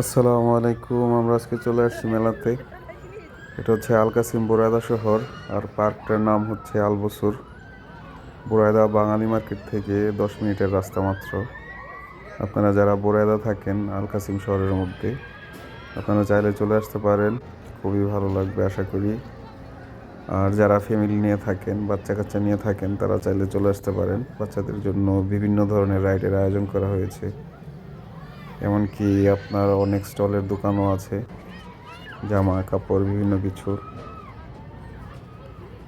আসসালামু আলাইকুম, আমরা আজকে চলে আসছি মেলাতে। এটা হচ্ছে আল কাসিম বুরায়দা শহর, আর পার্কটার নাম হচ্ছে আলবসুর। বুরায়দা বাঙালি মার্কেট থেকে দশ মিনিটের রাস্তা মাত্র। আপনারা যারা বুরায়দা থাকেন আলকাসিম শহরের মধ্যে, আপনারা চাইলে চলে আসতে পারেন। খুবই ভালো লাগবে, আশা করি। আর যারা ফ্যামিলি নিয়ে থাকেন বাচ্চা কাচ্চা নিয়ে থাকেন, তারা চাইলে চলে আসতে পারেন। বাচ্চাদের জন্য বিভিন্ন ধরনের রাইডের আয়োজন করা হয়েছে। এমনকি আপনার অনেক স্টলের দোকানও আছে, জামা কাপড়, বিভিন্ন কিছু।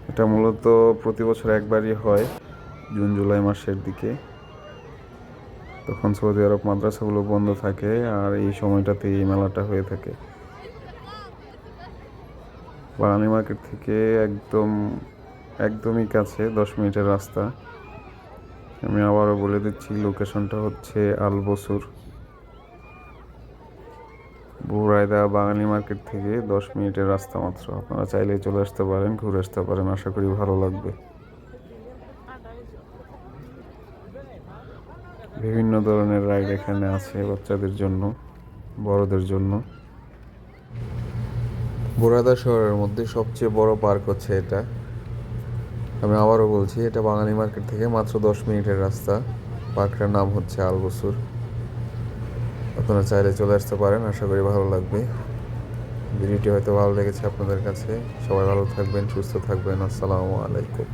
এটা মূলত প্রতি বছর একবারই হয়, জুন, জুলাই মাসের দিকে। তখন সৌদি আরব মাদ্রাসাগুলো বন্ধ থাকে আর এই সময়টাতে এই মেলাটা হয়ে থাকে। বাঙালি মার্কেট থেকে একদম, একদমই কাছে, দশ মিনিটের রাস্তা। আমি আবারও বলে দিচ্ছি, লোকেশনটা হচ্ছে আলবসুর বুরাইদা বাঙালি মার্কেট থেকে দশ মিনিটের রাস্তা মাত্র। আপনারা চাইলেই চলে আসতে পারেন, ঘুরে আসতে পারেন, আশা করি ভালো লাগবে। বিভিন্ন ধরনের রাইড এখানে আছে বাচ্চাদের জন্য, বড়দের জন্য। বুরাদা শহরের মধ্যে সবচেয়ে বড় পার্ক হচ্ছে এটা। আমি আবারও বলছি, এটা বাঙালি মার্কেট থেকে মাত্র দশ মিনিটের রাস্তা। পার্কটার নাম হচ্ছে আলবসুর। আপনারা চাইলে চলে আসতে পারেন। আশা করি ভালো লাগবে। ভিডিওটি হয়তো ভালো লেগেছে আপনাদের কাছে। সবাই ভালো থাকবেন, সুস্থ থাকবেন। আসসালামু আলাইকুম।